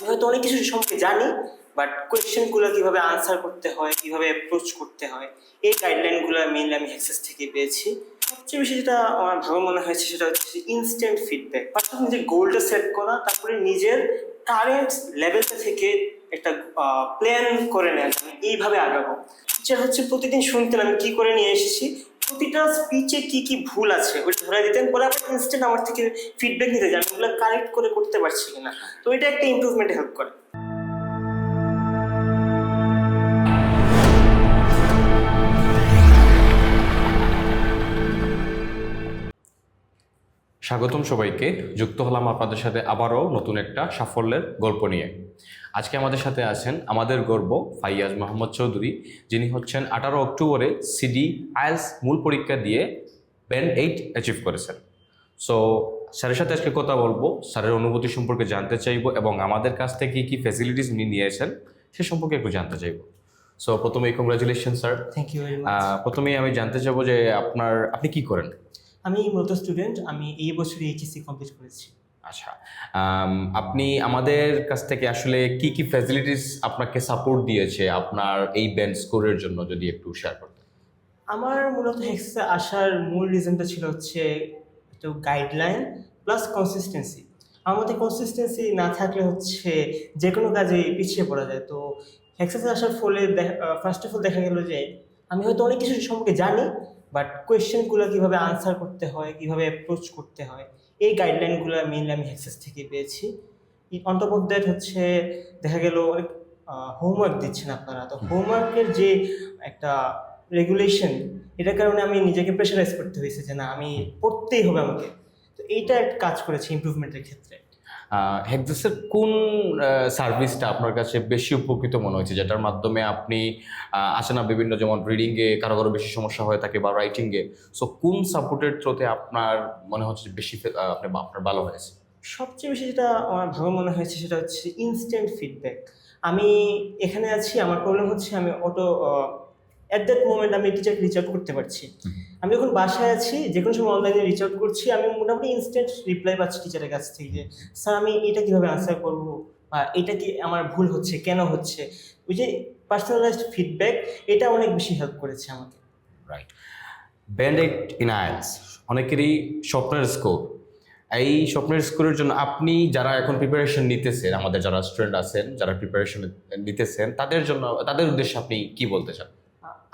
আমি হয়তো অনেক কিছু সম্পর্কে জানি বাট কোয়েশ্চেনগুলো কীভাবে আনসার করতে হয়, কীভাবে অ্যাপ্রোচ করতে হয়, এই গাইডলাইনগুলো মেইনলি আমি অ্যাক্সেস থেকে পেয়েছি। সবচেয়ে বেশি যেটা আমার ভালো মনে হয়েছে সেটা হচ্ছে ইনস্ট্যান্ট ফিডব্যাক ফার্স্ট নিজের গোলটা সেট করা, তারপরে নিজের কারেন্ট লেভেলটা থেকে একটা প্ল্যান করে আমি এইভাবে আগাবো। টিচার হচ্ছে প্রতিদিন শুনতেন আমি কি করে নিয়ে এসেছি প্রতিটা স্পিচে কি কি ভুল আছে? ওইটা ধরে দিতেন, পরে আবার ইনস্ট্যান্ট আমার থেকে ফিডব্যাক নিতে যান। ওগুলো কারেক্ট করে করতে পারছি কিনা। তো এটা একটা ইম্প্রুভমেন্ট হেল্প করে। স্বাগতম সবাইকে। যুক্ত হলাম আপনাদের সাথে আবারও নতুন একটা সাফল্যের গল্প নিয়ে। আজকে আমাদের সাথে আছেন আমাদের গর্ব ফাইয়াজ মোহাম্মদ চৌধুরী। যিনি হচ্ছেন আঠারো অক্টোবরে সিডি আইএলস মূল পরীক্ষা দিয়ে ব্যান্ড এইট অ্যাচিভ করেছেন। সো স্যারের সাথে আজকে কথা বলব। স্যারের অনুভূতি সম্পর্কে জানতে চাইব এবং আমাদের কাছ থেকে কী কী ফ্যাসিলিটিস উনি নিয়েছেন সে সম্পর্কে একটু জানতে চাইব। সো প্রথমেই কংগ্রাচুলেশন স্যার থ্যাংক ইউ প্রথমেই আমি জানতে চাইব যে আপনার আপনি কি করেন? আমি মূলত স্টুডেন্ট আমি এই বছর এইচএসসি কমপ্লিট করেছি। আচ্ছা আপনি আমাদের কাছ থেকে আসলে কি কি ফ্যাসিলিটিস আপনাকে সাপোর্ট দিয়েছে আপনার এই ব্যান্ড স্কোরের জন্য যদি একটু শেয়ার করতেন? আমার মূলত হেক্সে আসার মূল রিজনটা ছিল হচ্ছে একটু গাইডলাইন প্লাস কনসিস্টেন্সি আমার মধ্যে কনসিস্টেন্সি না থাকলে হচ্ছে যে কোনো কাজে পিছিয়ে পড়া যায়। তো হেক্সাসে আসার ফলে ফার্স্ট অফ অল দেখা গেল যে আমি হয়তো অনেক কিছু সম্পর্কে জানি বাট কোয়েশ্চেনগুলো কীভাবে আনসার করতে হয়, কীভাবে অ্যাপ্রোচ করতে হয়, এই গাইডলাইনগুলো মেনলি আমি হেক্সাস থেকে পেয়েছি। অন টপ অফ দ্যাট হচ্ছে দেখা গেল অনেক হোমওয়ার্ক দিচ্ছেন আপনারা। তো হোমওয়ার্কের যে একটা রেগুলেশন এটার কারণে আমি নিজেকে প্রেশারাইজ করতে হয়েছে যে না, আমি পড়তেই হবে আমাকে। তো এইটা একটা কাজ করেছে ইমপ্রুভমেন্টের ক্ষেত্রে। হেক্সাসের কোন সার্ভিসটা আপনার কাছে বেশি উপকৃত মনে হয়েছে? যেটার মাধ্যমে আপনি আসে না বিভিন্ন যেমন রিডিংয়ে কারও কারও বেশি সমস্যা হয়ে থাকে বা রাইটিংয়ে সো কোন সাপোর্টের থ্রোতে আপনার মনে হচ্ছে বেশি আপনি আপনার ভালো হয়েছে? সবচেয়ে বেশি যেটা আমার ভালো মনে হয়েছে সেটা হচ্ছে ইনস্ট্যান্ট ফিডব্যাক আমি এখানে আছি আমার প্রবলেম হচ্ছে আমি অটো অ্যাট দ্যাট মোমেন্ট আমি টিচারকে রিচ আউট করতে পারছি। আমি যখন বাসায় আছি যে কোনো সময় অনলাইনে রিচ আউট করছি, আমি মোটামুটি ইনস্ট্যান্ট রিপ্লাই পাচ্ছি টিচারের কাছ থেকে যে স্যার আমি এটা কীভাবে আনসার করব? বা এটা কি আমার ভুল হচ্ছে? কেন হচ্ছে? ওই যে পার্সোনালাইজড ফিডব্যাক এটা অনেক বেশি হেল্প করেছে আমাকে। Right band eight in IELTS অনেকেরই স্বপ্নের স্কোর এই স্বপ্নের স্কোরের জন্য আপনি যারা এখন প্রিপারেশন নিতেছেন, আমাদের যারা স্টুডেন্ট আছেন, যারা প্রিপারেশন নিতেছেন, তাদের জন্য, তাদের উদ্দেশ্যে আপনি কি বলতে চান?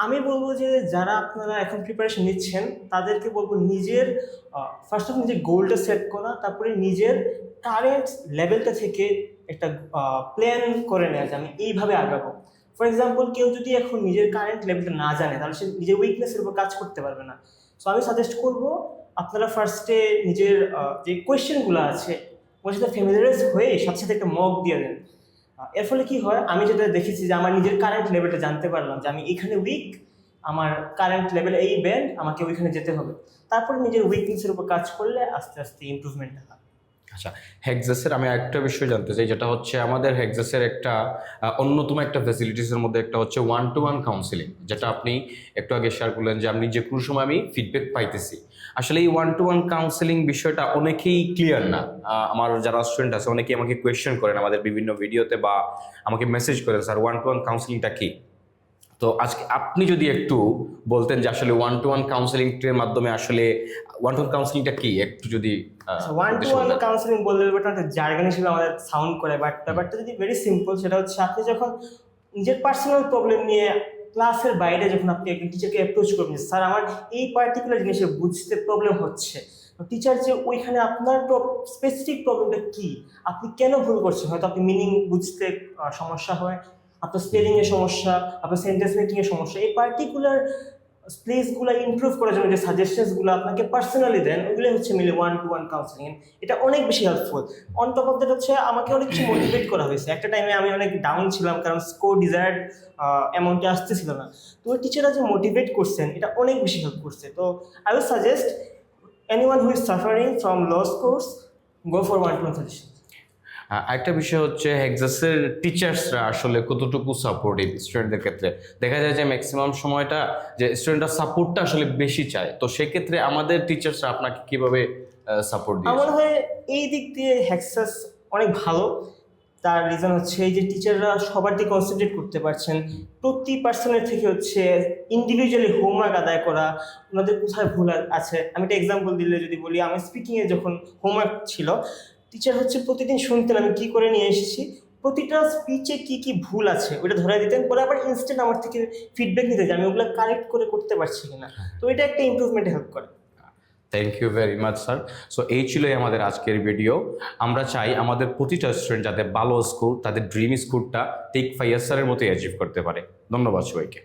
আমি বলব যে যারা আপনারা এখন প্রিপারেশন নিচ্ছেন, তাদেরকে বলব নিজের ফার্স্ট অফ নিজের গোলটা সেট করা, তারপরে নিজের কারেন্ট লেভেলটা থেকে একটা প্ল্যান করে নেওয়া যে আমি এইভাবে আগাবো। ফর এক্সাম্পল কেউ যদি এখন নিজের কারেন্ট লেভেলটা না জানে, তাহলে সে নিজের উইকনেসের উপর কাজ করতে পারবে না। সো আমি সাজেস্ট করব, আপনারা ফার্স্টে নিজের যে কোয়েশ্চেনগুলো আছে, ওর সাথে ফ্যামিলিয়ারাইজ হয়ে সাথে সাথে একটা মক দিয়ে দেন। এর ফলে কি হয়? আমি যেটা দেখেছি যে আমার নিজের কারেন্ট লেভেলটা জানতে পারলাম যে আমি এখানে উইক আমার কারেন্ট লেভেল এই ব্যান্ড আমাকে ওইখানে যেতে হবে। তারপরে নিজের উইকনেসের উপর কাজ করলে আস্তে আস্তে ইম্প্রুভমেন্টটা হয়। আচ্ছা হেক্সাসের আমি একটা বিষয় জানতে চাই, যেটা হচ্ছে আমাদের হেক্সাসের একটা অন্যতম একটা ফ্যাসিলিটিসের মধ্যে একটা হচ্ছে ওয়ান টু ওয়ান কাউন্সিলিং যেটা আপনি একটু আগে শেয়ার করলেন যে আপনি যে কোনো সময় আমি ফিডব্যাক পাইতেছি। আসলে এই ওয়ান টু ওয়ান কাউন্সিলিং বিষয়টা অনেকেই ক্লিয়ার না। আমার যারা স্টুডেন্ট আছে, অনেকেই আমাকে কোয়েশ্চেন করেন আমাদের বিভিন্ন ভিডিওতে বা আমাকে মেসেজ করেন স্যার ওয়ান টু ওয়ান কাউন্সিলিংটা কি? তো আজকে আপনি যদি একটু বলতেন যে আসলে ওয়ান টু ওয়ান কাউন্সিলিংয়ের মাধ্যমে আসলে ওয়ান টু ওয়ান কাউন্সিলিংটা কি? একটু যদি ওয়ান টু ওয়ান। কাউন্সিলিং বললে ব্যাপারটা একটা জার্গান হিসেবে আমাদের সাউন্ড করে বাট ব্যাপারটা যদি ভেরি সিম্পল সেটা হচ্ছে আপনি যখন নিজের পার্সোনাল প্রবলেম নিয়ে ক্লাসের বাইরে যখন আপনি একজন টিচারকে অ্যাপ্রোচ করবেন স্যার আমার এই পার্টিকুলার জিনিসে বুঝতে প্রবলেম হচ্ছে। টিচার যে ওইখানে আপনার স্পেসিফিক প্রবলেমটা কি? আপনি কেন ভুল করছেন? হয়তো আপনি মিনিং বুঝতে সমস্যা হয়। আপনার স্পেলিং এর সমস্যা, আপনার সেন্টেন্স মেকিং এর সমস্যা, এই পার্টিকুলার প্লেসগুলো ইমপ্রুভ করার জন্য যে সাজেশনসগুলো আপনাকে পার্সোনালি দেন ওগুলো হচ্ছে মিলে ওয়ান টু ওয়ান কাউন্সিলিং এটা অনেক বেশি helpful on top of that হচ্ছে আমাকে অনেক কিছু মোটিভেট করা হয়েছে। একটা টাইমে আমি অনেক ডাউন ছিলাম, কারণ স্কোর ডিজায়ার্ড অ্যামাউন্টে আসতেছিল না। তো ওই টিচাররা যে মোটিভেট করছেন, এটা অনেক বেশি হেল্প করছে। তো I will suggest anyone who is suffering from low course go for one to one suggestion ah, একটা বিষয় হচ্ছে হেক্সাসের টিচার্সরা আসলে কতটুকু সাপোর্টিভ স্টুডেন্টদের ক্ষেত্রে? দেখা যায় যে ম্যাক্সিমাম সময়টা যে স্টুডেন্টরা সাপোর্টটা আসলে বেশি চায়। তো সেক্ষেত্রে আমাদের টিচার্সরা আপনাকে কীভাবে সাপোর্ট আমার দিয়ে মনে হয় এই দিক দিয়ে হ্যাক্সাস অনেক ভালো। তার রিজন হচ্ছে এই যে টিচাররা সবার দিকে কনসেন্ট্রেট করতে পারছেন। প্রতি পার্সনের থেকে হচ্ছে ইন্ডিভিজুয়ালি হোমওয়ার্ক আদায় করা ওনাদের কোথায় ভুল আছে? আমি একটা এক্সাম্পল দিলে যদি বলি আমি স্পিকিংয়ে যখন হোমওয়ার্ক ছিল টিচার হচ্ছে প্রতিদিন শুনতেন আমি কি করে নিয়ে এসেছি। প্রতিটা স্পিচে কি কি ভুল আছে, ওটা ধরে দিতেন, পরে আবার ইনস্ট্যান্ট আমার থেকে ফিডব্যাক নিতে যে আমি ওগুলো কারেক্ট করে করতে পারছি কিনা। তো এটা একটা ইমপ্রুভমেন্টে হেল্প করে। Thank you very much sir so এই ছিলই আমাদের আজকের ভিডিও আমরা চাই আমাদের প্রতিটা স্টুডেন্ট যাতে ভালো স্কুল তাদের ড্রিম স্কুলটা টেক ফাইয়ার স্যারের মতোই অ্যাচিভ করতে পারে। ধন্যবাদ সবাইকে।